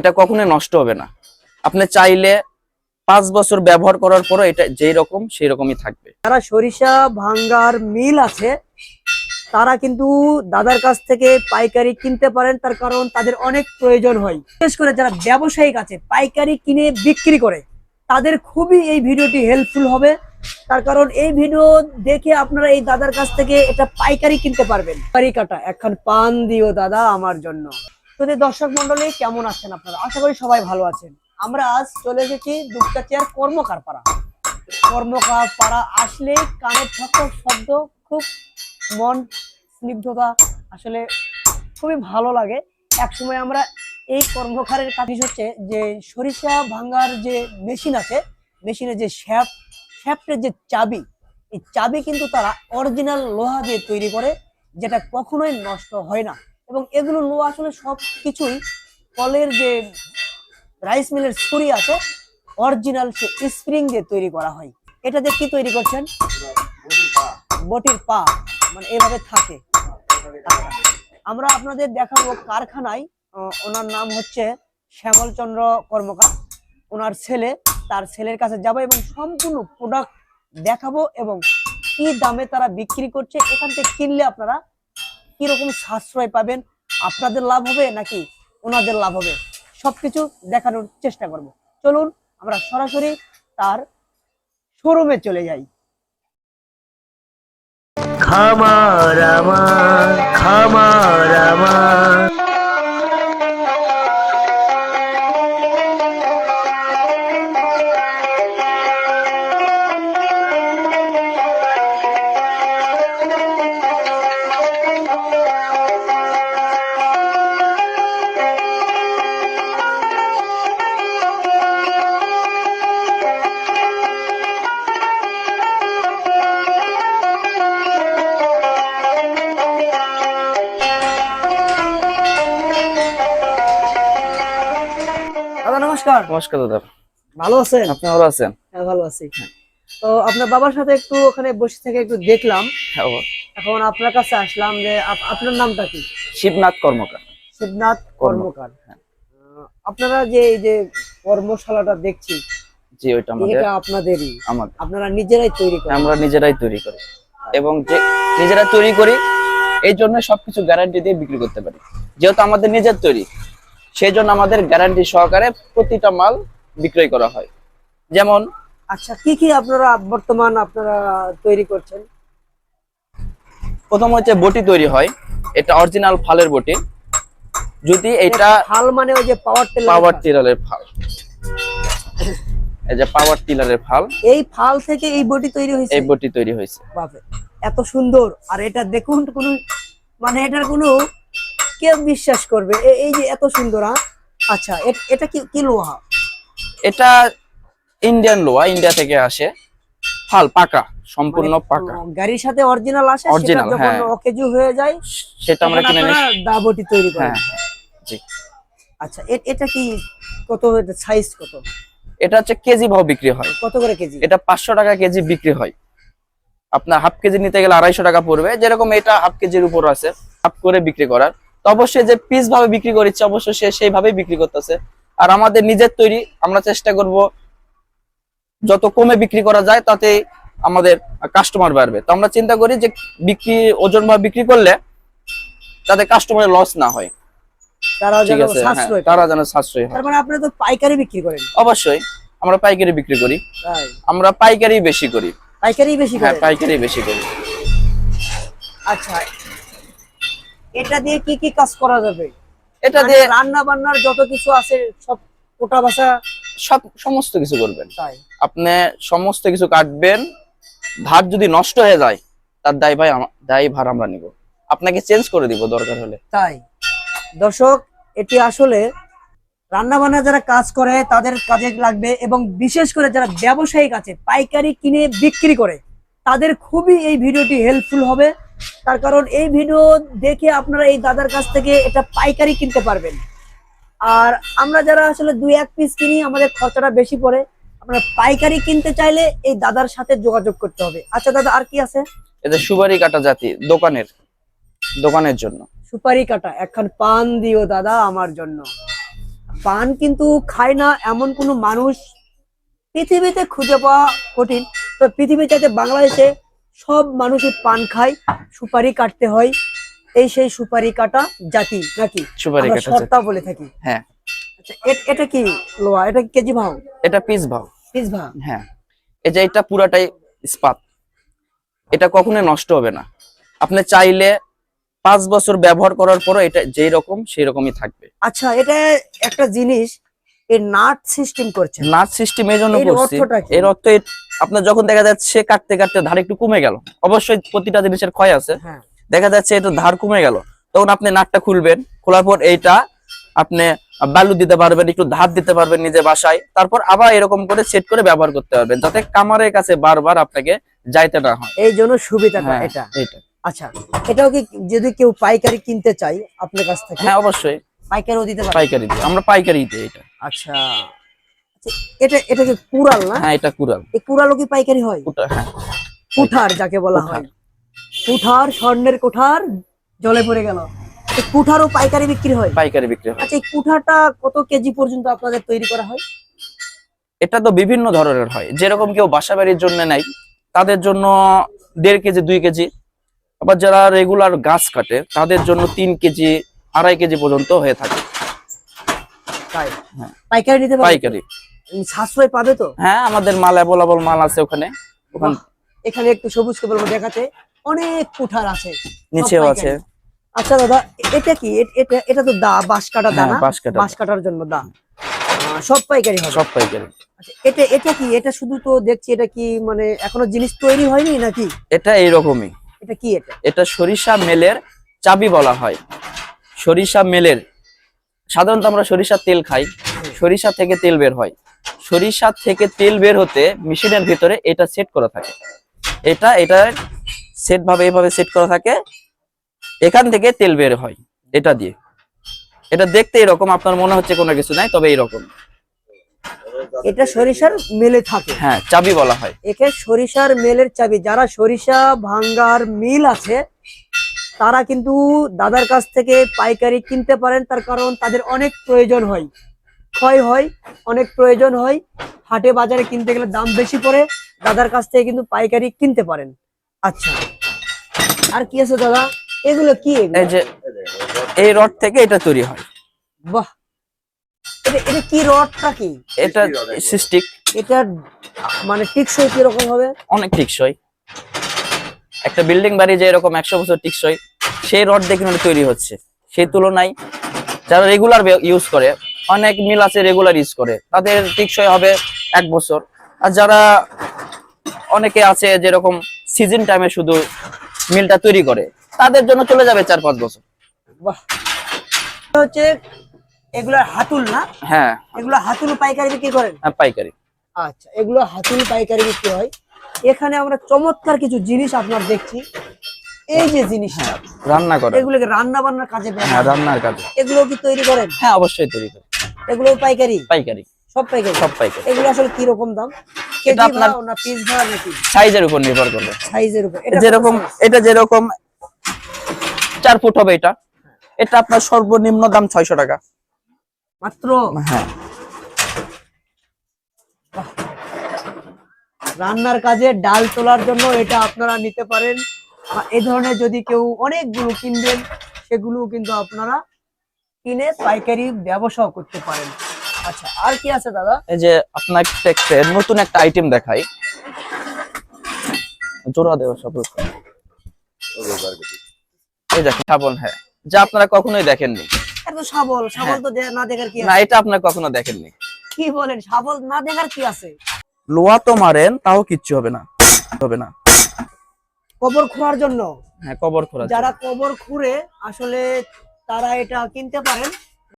এটা কখনোই নষ্ট হবে না। আপনি চাইলে পাঁচ বছর ব্যবহার করার পরও এটা যেই রকম, সেই রকমই থাকবে। যারা সরিষা, ভাঙ্গার মিল আছে, তারা কিন্তু দাদার কাছ থেকে পাইকারি কিনতে পারেন, তার কারণ তাদের অনেক প্রয়োজন হয়। বিশেষ করে যারা ব্যবসায়িক আছে, পাইকারি কিনে বিক্রি করে, তাদের খুবই এই ভিডিওটি হেল্পফুল হবে। তার কারণ এই ভিডিও দেখে আপনারা এই দাদার কাছ থেকে এটা পাইকারি কিনতে পারবেন। পাইকারি কাটা এখন পান দিও দাদা আমার জন্য। তো দর্শক মন্ডলী, কেমন আছেন আপনারা? আশা করি সবাই ভালো আছেন। আমরা আজ চলে এসেছি দুপচাচিয়ার কর্মকার পাড়া। আসলে কানের ঠক শব্দ, খুব মন স্নিগ্ধতা আসলে খুবই ভালো লাগে। একসময় আমরা এই কর্মকারের কাজ হচ্ছে যে সরিষা ভাঙার যে মেশিন আছে, মেশিনের যে শ্যাপ শ্যাপটের যে চাবি, এই চাবি কিন্তু তারা অরিজিনাল লোহা দিয়ে তৈরি করে, যেটা কখনোই নষ্ট হয় না। এবং এগুলো লোহা আসলে সব কিছুই কলের যে রাইস মিলের ছুরি আছে অরিজিনাল সে স্প্রিং দিয়ে তৈরি করা হয়। এটা দিয়ে কি তৈরি করছেন? বটির পা। মানে এভাবে থাকে। আমরা আপনাদের দেখাবো কারখানায় ওনার নাম হচ্ছে শ্যামলচন্দ্র কর্মকার। ওনার ছেলে, তার ছেলের কাছে যাব এবং সম্পূর্ণ প্রোডাক্ট দেখাবো এবং কি দামে তারা বিক্রি করছে, এখান থেকে কিনলে আপনারা কীরকম সাশ্রয় পাবেন? আপনাদের লাভ হবে নাকি ওনাদের লাভ হবে? সবকিছু দেখানোর চেষ্টা করব। চলুন, আমরা সরাসরি তার শোরুমে চলে যাই। খামার আমার খামার আমার। নমস্কার। নমস্কার দাদা। ভালো আছেন? আপনি ভালো আছেন? হ্যাঁ ভালো আছি। তো আপনার বাবার সাথে একটু ওখানে বসে থেকে একটু দেখলাম। হ্যাঁ, এখন আপনার কাছে আসলাম যে আপনার নামটা কি? শিবনাথ কর্মকার। শিবনাথ কর্মকার হ্যাঁ। আপনারা যে এই যে কর্মশালাটা দেখছি জি ওইটা আমাদের এটা আপনাদেরই। আমাদের। আপনারা নিজেরাই তৈরি করেন। আমরা নিজেরাই তৈরি করি। এবং যে নিজেরা তৈরি করি এই জন্য সবকিছু গ্যারান্টি দিয়ে বিক্রি করতে পারি। যেহেতু আমাদের নিজের তৈরি সেই জন্য আমাদের গ্যারান্টি সহকারে প্রতিটা মাল বিক্রয় করা হয়। যেমন আচ্ছা কি কি আপনারা বর্তমান আপনারা তৈরি করছেন? প্রথম হচ্ছে বটি তৈরি হয়। এটা অরিজিনাল ফালের বটি। যদি এটা ফাল মানে ওই যে পাওয়ার টেলার পাওয়ার টিলারের ফাল। এই যে পাওয়ার টিলারের ফাল। এই ফাল থেকে এই বটি তৈরি হয়েছে? এই বটি তৈরি হয়েছে। বাপরে এত সুন্দর। আর এটা দেখুন কোন মানে এটার কোনো কে বিশ্বাস করবে? এই যে এত সুন্দর হ্যাঁ? আচ্ছা এটা কি কি লোহা? এটা ইন্ডিয়ান লোয়া ইন্ডিয়া থেকে আসে। ফাল পাকা সম্পূর্ণ মানে, পাকা। গাড়ির সাথে অরিজিনাল আসে সেটা যখন হ্যাঁ। অকেজু হয়ে যায় সেটা আমরা কিনে নিই। দাবটি তৈরি করেন। হ্যাঁ জি। আচ্ছা এটা কি কত সাইজ কত? এটা হচ্ছে কেজি ভাও বিক্রি হয়। কত করে কেজি? এটা পাঁচশো টাকা কেজি বিক্রি হয়। আপনার হাফ কেজি নিতে গেলে আড়াইশো টাকা পড়বে। যেরকম এটা হাফ কেজির উপর আছে হাফ করে বিক্রি করার। তো অবশ্যই যে পিস ভাবে বিক্রি করেছে অবশ্যই সে সেইভাবেই বিক্রি করতেছে। আর আমাদের নিজের তৈরি আমরা চেষ্টা করব যত কমে বিক্রি করা যায় তাতে আমাদের কাস্টমার বাড়বে। তো আমরা চিন্তা করি যে বিক্রি ওজন ভাবে বিক্রি করলে যাতে কাস্টমারের লস না হয়। তারা যেন হ্যাঁ, সাশ্রয় যেন সাশ্রয় হয়। তার মানে আপনারা তো পাইকারি বিক্রি করেন। অবশ্যই আমরা পাইকারি বিক্রি করি। আমরা পাইকারি বেশি করি। পাইকারি বেশি হ্যাঁ পাইকারি বেশি করি। আচ্ছা। এটা দিয়ে কি কি কাজ করা যাবে? এটা দিয়ে রান্না বান্নার যত কিছু আছে সব কোটা ভাষা সব সমস্ত কিছু করবেন। তাই। আপনি সমস্ত কিছু কাটবেন ধার যদি নষ্ট হয়ে যায় তার দায় ভাই দায় ভার আমরা নিব। আপনাকে চেঞ্জ করে দিব দরকার হলে। তাই। দর্শক এটি আসলে রান্না বান্না যারা কাজ করে তাদের কাজে লাগবে এবং বিশেষ করে যারা ব্যবসায়িক আছে পাইকারি কিনে বিক্রি করে তাদের খুবই এই ভিডিওটি হেল্পফুল হবে। তার কারণ এই ভিডিও দেখে আপনারা এই দাদার কাছ থেকে এটা পাইকারি কিনতে পারবেন। আর আমরা যারা আসলে দুই এক পিস কিনি আমাদের খরচাটা বেশি পড়ে। আপনারা পাইকারি কিনতে চাইলে এই দাদার সাথে যোগাযোগ করতে হবে। আচ্ছা দাদা আর কি আছে? এটা সুপারি কাটা জাতি দোকানের দোকানের জন্য। সুপারি কাটা একখান পান দিও দাদা আমার জন্য। পান কিন্তু খায় না এমন কোনো মানুষ। পৃথিবীতে খুঁজে পাওয়া কঠিন। তো পৃথিবীতে বাংলাদেশে সব মানুষই পান খায় সুপারি কাটতে হয়। এই সেই সুপারি কাটা জাতি নাকি? সুপারি কাটা বলে থাকি। হ্যাঁ। আচ্ছা এটা কি লোয়া? এটা কেজি ভাও? এটা পিস ভাও। পিস ভাও? হ্যাঁ। এই যে এটা পুরাটাই ইস্পাত। এটা কখনোই নষ্ট হবে না। আপনি চাইলে পাঁচ বছর ব্যবহার করার পর এটা যেই রকম সেই রকমই থাকবে। আচ্ছা এটা একটা জিনিস এই নাট সিস্টেম করছে। নাচ সিস্টেম এই জন্য এর করছি? এর অর্থ আপনার যখন দেখা যাচ্ছে কাটতে কাটতে ধার একটু কমে গেল অবশ্যই প্রতিটা জিনিসের ক্ষয় আছে। হ্যাঁ। দেখা যাচ্ছে এটা ধার কমে গেল তখন আপনি নাটটা খুলবেন খোলার পর এইটা আপনি বালু দিতে পারবেন একটু ধার দিতে পারবেন নিজে বাসায় তারপর আবার এরকম করে সেট করে ব্যবহার করতে পারবেন যাতে কামারের কাছে বারবার আপনাকে যাইতে না হয়। এই জন্য সুবিধাটা হ্যাঁ এটা। এটা আচ্ছা এটাও কি যদি কেউ পাইকারি কিনতে চাই আপনার কাছ থেকে? হ্যাঁ অবশ্যই। পাইকারিও দিতে পারে? পাইকারি দিই আমরা পাইকারি দিই এটা। আচ্ছা। আচ্ছা, এটা এটা কি কুড়াল না? হ্যাঁ এটা কুড়াল। এই কুড়ালও কি পাইকারি হয়? কুটা হ্যাঁ। কুঠার যাকে বলা হয়। কুঠার স্বর্ণের কুঠার জলে পড়ে গেল। কুঠারও পাইকারি বিক্রি হয়? পাইকারি বিক্রি হয়। আচ্ছা এই কুঠারটা কত কেজি পর্যন্ত আপনাদের তৈরি করা হয়? এটা তো বিভিন্ন ধরনের হয়। যেরকম কেউ বাসা বাড়ির জন্য নেয় তাদের জন্য দেড় কেজি দুই কেজি। আবার যারা রেগুলার গাছ কাটে তাদের জন্য তিন কেজি আড়াই কেজি পর্যন্ত হয়ে থাকে। হ্যাঁ। পাইকারি নিতে পাইকারি। সাশ্রয় পাবে তো? হ্যাঁ আমাদের মাল অ্যাভেলেবল মাল আছে ওখানে। এখানে একটু সবুজ দেখাতে। অনেক কুঠার আছে। নিচেও আছে। আচ্ছা দাদা এটা কি? এটা এটা তো দা বাঁশ কাটা দা বাঁশ কাটা বাঁশ কাটার জন্য দা। সব পাইকারি হবে। সব পাইকারি। আচ্ছা, এটা এটা কি? এটা শুধু তো দেখছি এটা কি মানে এখনও জিনিস তৈরি হয়নি নাকি? এটা এইরকমই। এটা কি এটা? এটা সরিষা মেলের চাবি বলা হয়। সরিষা মেলের সাধারণত আমরা সরিষার তেল খাই সরিষা থেকে তেল বের হয়। সরিষা থেকে তেল বের হতে মেশিনের ভিতরে এটা সেট করা থাকে। এটা এটা সেট ভাবে এভাবে সেট করা থাকে এখান থেকে তেল বের হয় এটা দিয়ে। এটা দেখতে এরকম আপনার মনে হচ্ছে কোনো কিছু নাই তবে এরকম। এটা সরিষার মেলে থাকে। হ্যাঁ চাবি বলা হয়। একে সরিষার মেলের চাবি। যারা সরিষা ভাঙ্গার মিল আছে তারা কিন্তু দাদার কাছ থেকে পাইকারি কিনতে পারেন তার কারণ তাদের অনেক প্রয়োজন হয়। ক্ষয় হয় অনেক প্রয়োজন হয়। হাটে বাজারে কিনতে গেলে দাম বেশি পড়ে দাদার কাছ থেকে কিন্তু পাইকারি কিনতে পারেন। আচ্ছা আর কি আছে দাদা? এগুলো কি এই যে এই রড থেকে এটা তৈরি হয়। বাহ! এটা এটা কি রডটা কি? এটা সিস্টিক। এটা মানে টিকসই কীরকম হবে? অনেক টিকসই। একটা বিল্ডিং বাড়ি যে এরকম একশো বছর টিকসই সেই রড দেখে কিন্তু তৈরি হচ্ছে। সেই তুলনায় যারা রেগুলার ইউজ করে অনেক মিল আছে রেগুলার ইউজ করে তাদের টিকসই হবে এক বছর। আর যারা অনেকে আছে যেরকম সিজন টাইমে শুধু মিলটা তৈরি করে তাদের জন্য চলে যাবে চার পাঁচ বছর। বাহ। হচ্ছে এগুলা হাতুল না? হ্যাঁ। এগুলো হাতুল পাইকারি বিক্রি করেন? হ্যাঁ, পাইকারি। আচ্ছা এগুলো হাতুল পাইকারি বিক্রি হয়। এখানে আমরা চমৎকার কিছু জিনিস আপনার দেখছি। এই যে জিনিসটা রান্না করে এগুলোকে রান্না বান্নার কাজে হ্যাঁ রান্নার কাজে। এগুলো কি তৈরি করেন? হ্যাঁ অবশ্যই তৈরি করে। এগুলো পাইকারি? পাইকারি। সব পাইকারি? সব পাইকারি। এগুলো আসলে কি রকম দাম? এটা আপনার- না পিস ভাড়া নাকি? সাইজের উপর নির্ভর করবে। সাইজের উপর। এটা যেরকম এটা যেরকম চার ফুট হবে এটা। এটা আপনার সর্বনিম্ন দাম ছয়শো টাকা। মাত্র? হ্যাঁ। রান্নার কাজে ডাল তোলার জন্য এটা আপনারা নিতে পারেন। বা এই ধরনের যদি কেউ অনেকগুলো কিনবেন সেগুলো কিন্তু আপনারা কিনে পাইকারি ব্যবসাও করতে পারেন। আচ্ছা আর কি আছে দাদা? এই যে আপনার একটা নতুন একটা আইটেম দেখাই। জোড়া দেওয়া সব এই দেখেন সাবল হ্যাঁ। যা আপনারা কখনোই দেখেননি। এত শাবল শাবল তো না দেখার কি না এটা আপনারা কখনো দেখেননি। কি বলেন শাবল না দেখার কি আছে? লোয়া তো মারেন তাও কিচ্ছু হবে না। হবে না। কবর খোঁড়ার জন্য? হ্যাঁ কবর খোঁড়া যারা কবর খুঁড়ে আসলে তারা এটা কিনতে পারেন।